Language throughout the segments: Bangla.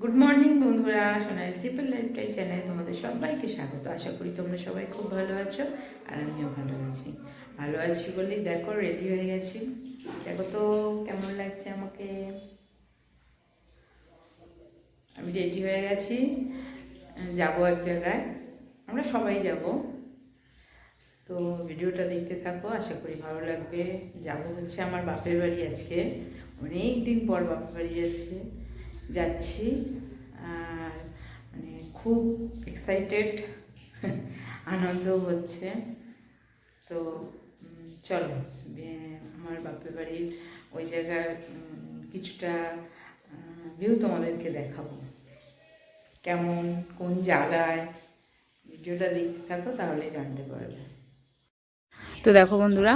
গুড মর্নিং বন্ধুরা। সোনালি সিম্পল লাইফস্টাইল চ্যানেলে তোমাদের সবাইকে স্বাগত। আশা করি তোমরা সবাই খুব ভালো আছো আর আমিও ভালো আছি। ভালো আছি বলেই দেখো রেডি হয়ে গেছি। দেখো তো, কেমন লাগছে আমাকে? আমি রেডি হয়ে গেছি। যাব এক জায়গায়। আমরা সবাই যাব। তো ভিডিওটা দেখতে থাকো, আশা করি ভালো লাগবে। যাব হচ্ছে আমার বাপের বাড়ি আজকে। অনেক দিন পর বাপের বাড়ি যাচ্ছে। যাচ্ছি। আর মানে খুব এক্সাইটেড আনন্দ হচ্ছে। তো চলো আমার বাপের বাড়ির ওই জায়গার কিছুটা ভিউ তোমাদেরকে দেখাবো। কেমন, কোন জায়গায়? ভিডিওটা দেখতে থাকো তাহলে জানতে পারবে। তো দেখো বন্ধুরা,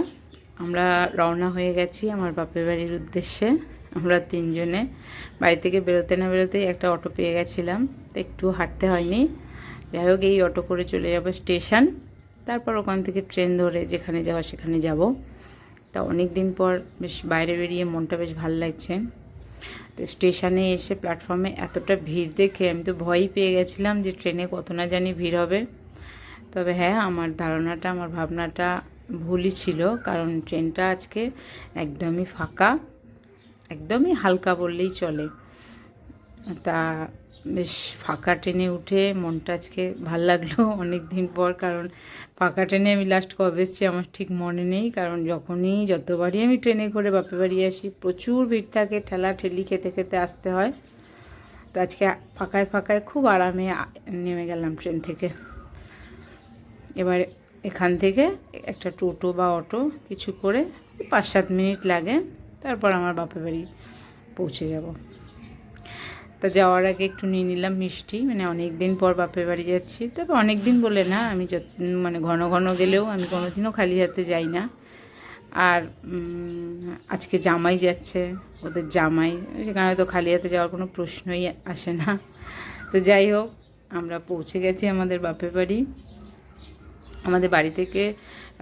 আমরা রওনা হয়ে গেছি আমার বাপের বাড়ির উদ্দেশ্যে। আমরা তিনজনে। বাড়ি থেকে বেরোতে না বেরোতেই একটা অটো পেয়ে গেছিলাম। তো একটু হাঁটতে হয়নি। যাই হোক, এই অটো করে চলে যাব স্টেশন। তারপর ওখান থেকে ট্রেন ধরে যেখানে যাওয়া সেখানে যাব। তা অনেক দিন পর বেশ বাইরে বেরিয়ে মনটা বেশ ভালো লাগছে। তো স্টেশনে এসে প্ল্যাটফর্মে এতটা ভিড় দেখে আমি তো ভয়ই পেয়ে গেছিলাম যে ট্রেনে কত না জানি ভিড় হবে। তবে হ্যাঁ আমার ধারণাটা, আমার ভাবনাটা ভুলই ছিল। কারণ ট্রেনটা আজকে একদমই ফাঁকা। একদমই হালকা বললেই চলে। তা বেশ ফাঁকা ট্রেনে উঠে মনটা আজকে ভালো লাগল অনেক দিন পর, কারণ ফাঁকা ট্রেনে আমি লাস্ট কবে এসেছি আমার ঠিক মনে নেই, কারণ যখনই যতবারই আমি ট্রেনে করে বাপের বাড়ি আসি, প্রচুর ভিড় থাকে, ঠেলা ঠেলি খেতে খেতে আসতে হয়। তো আজকে ফাঁকায় ফাঁকায় খুব আরামে নেমে গেলাম ট্রেন থেকে। এবার এখান থেকে একটা টোটো বা অটো কিছু করে পাঁচ সাত মিনিট লাগে। তারপর আমার বাপের বাড়ি পৌঁছে যাব। তা যাওয়ার আগে একটু নিয়ে নিলাম মিষ্টি মানে অনেক দিন পর বাপের বাড়ি যাচ্ছি। তবে অনেক দিন বলে না, আমি যত মানে ঘন ঘন গেলেও আমি কোনোদিনও খালি হাতে যাই না। আর আজকে জামাই যাচ্ছে, ওদের জামাই, সেখানে তো খালি হাতে যাওয়ার কোনো প্রশ্নই আসে না। তো যাই হোক, আমরা পৌঁছে গেছি আমাদের বাপের বাড়ি। আমাদের বাড়ি থেকে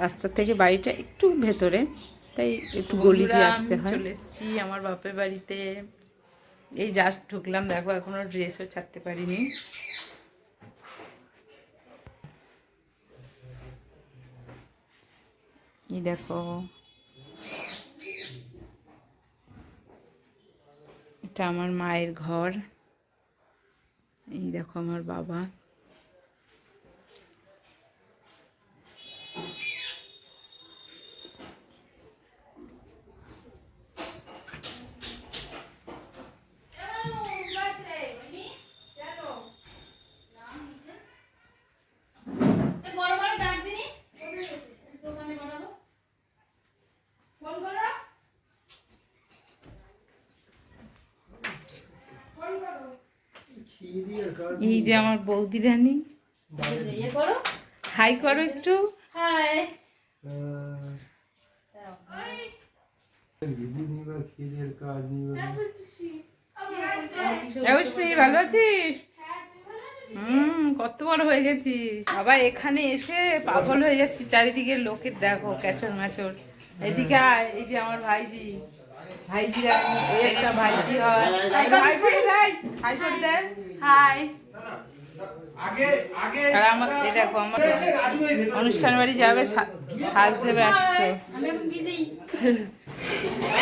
রাস্তা থেকে বাড়িটা একটু ভেতরে। তাই একটু গলি দিয়ে আসতে হয়। চলে এসেছি আমার বাপের বাড়িতে। এই জাস্ট ঢুকলাম দেখো এখনও ড্রেসও ছাড়তে পারিনি। এই দেখো। এটা আমার মায়ের ঘর। এই দেখো আমার বাবা। এই যে আমার বৌদি রানী। হাই করো একটু। ভালো আছিস? হুম কত বড় হয়ে গেছিস। আবার এখানে এসে পাগল হয়ে যাচ্ছি। চারিদিকে লোকের দেখো ক্যাচর ম্যাচর। এদিকে আয় এই যে আমার ভাইজি। ভাইজি একটা ভাইজি হয়। করে দেয় হাই করে দেয়। হাই আগে আগে আর আমার এই দেখো আমার অনুষ্ঠান বাড়ি যাবে সা- সাজ দেবে আসছে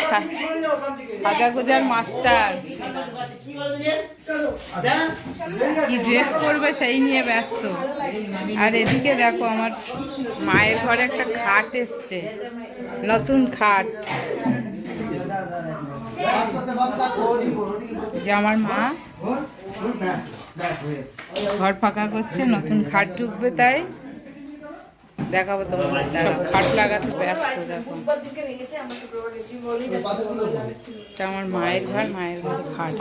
সা- সাজা গোজার মাস্টার। কি ড্রেস করবে সেই নিয়ে ব্যস্ত। আর এদিকে দেখো আমার মায়ের ঘরে একটা খাট এসছে। নতুন খাট। যে আমার মা ঘর ফাঁকা করছে নতুন খাট ঢুকবে তাই। দেখাবো তোমার দাঁড়াও, খাট লাগাতে ব্যস্ত দেখো। এটা আমার মায়ের ঘর মায়ের ঘরে খাট।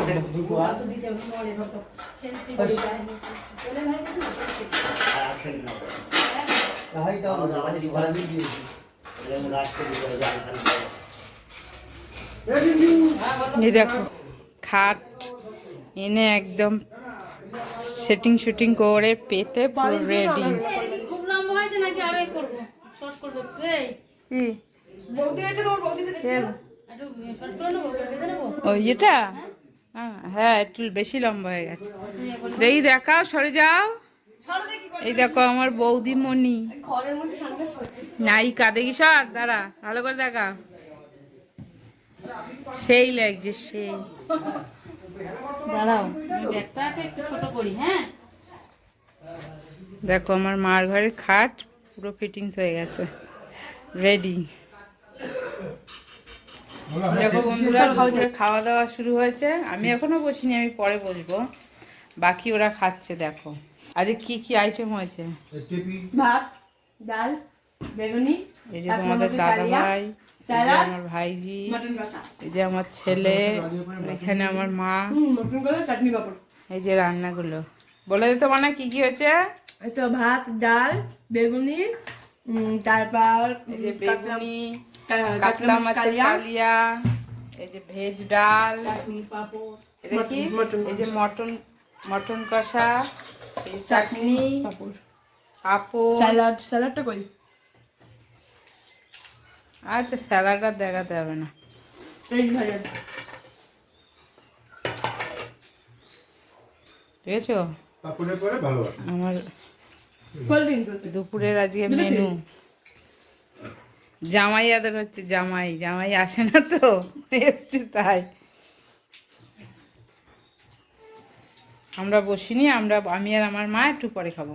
এই দেখো খাট এনে একদম সেটিং শুটিং করে পেতে পুরো রেডি খুব লম্বা হয়েছে নাকি? আরও শর্ট করব। এই। কি? ও এটা হ্যাঁ। হ্যাঁ একটু বেশি লম্বা হয়ে গেছে। দেখি দেখাও সরে যাও এই দেখো আমার বৌদিমণি। নায়িকা দেখি সর দাঁড়া ভালো করে দেখা। সেই লাগছে সেই। দাঁড়াও ব্যাগটাকে একটু ছোট করি হ্যাঁ? দেখো আমার মার ঘরের খাট পুরো ফিটিংস হয়ে গেছে। রেডি দেখো বন্ধুরা দুপুরে খাওয়া দাওয়া শুরু হয়েছে। আমি এখনও বসিনি আমি পরে বসবো। বাকি ওরা খাচ্ছে দেখো। আজকে কি কি আইটেম হয়েছে? ভাত ডাল বেগুনি এই যে তোমাদের দাদা ভাই আমার ভাইজি এই যে আমার ছেলে এখানে আমার মা। এই যে রান্নাগুলো। বলে দিতে মানে কি কি হয়েছে? তো ভাত ডাল বেগুনি তারপর এই যে বেগুনি কাতলা মাছের কালিয়া, এই যে ভেজ ডাল কি? এই যে মটন মটন কষা চাটনি পাপড়। পাপড়। স্যালাড স্যালাডটা কই? আচ্ছা স্যালাড আর দেখাতে হবে না। আছে। আমার আছে। দুপুরের আজকে মেনু জামাই আদর হচ্ছে জামাই। জামাই আসে না তো এসছে তাই। আমরা বসিনি আমরা আমি আর আমার মা একটু পরে খাব।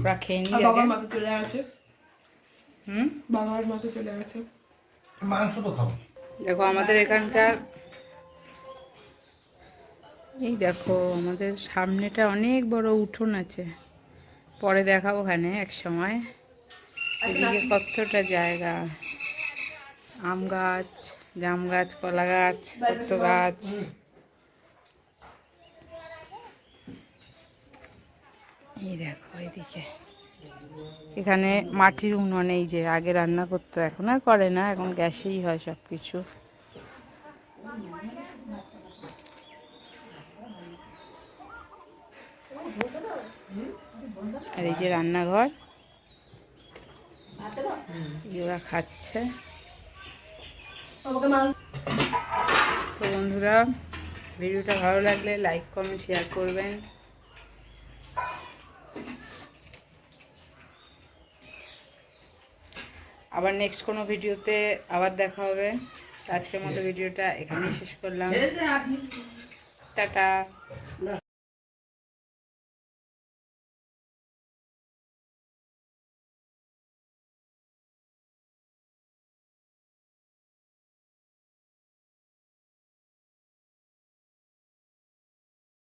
ওরা খেয়ে নি আর বাবার মাথা চলে গেছে হুম? বাবার মাথা চলে গেছে। মাংস তো খাও দেখো আমাদের এখানকার এই দেখো আমাদের সামনেটা অনেক বড় উঠোন আছে। পরে দেখাবো ওখানে এক সময়। এদিকে কতটা জায়গা। আম গাছ জাম গাছ কলা গাছ কত গাছ। এই দেখো এদিকে। এখানে মাটির উনুন এই যে আগে রান্না করতো, এখন আর করে না, এখন গ্যাসেই হয় সব কিছু আর এই যে রান্নাঘর, ওরা খাচ্ছে। তো বন্ধুরা, ভিডিওটা ভালো লাগলে লাইক, কমেন্ট শেয়ার করবেন। আবার নেক্সট কোনো ভিডিওতে আবার দেখা হবে। আজকের মতো ভিডিওটা এখানেই শেষ করলাম। টাটা।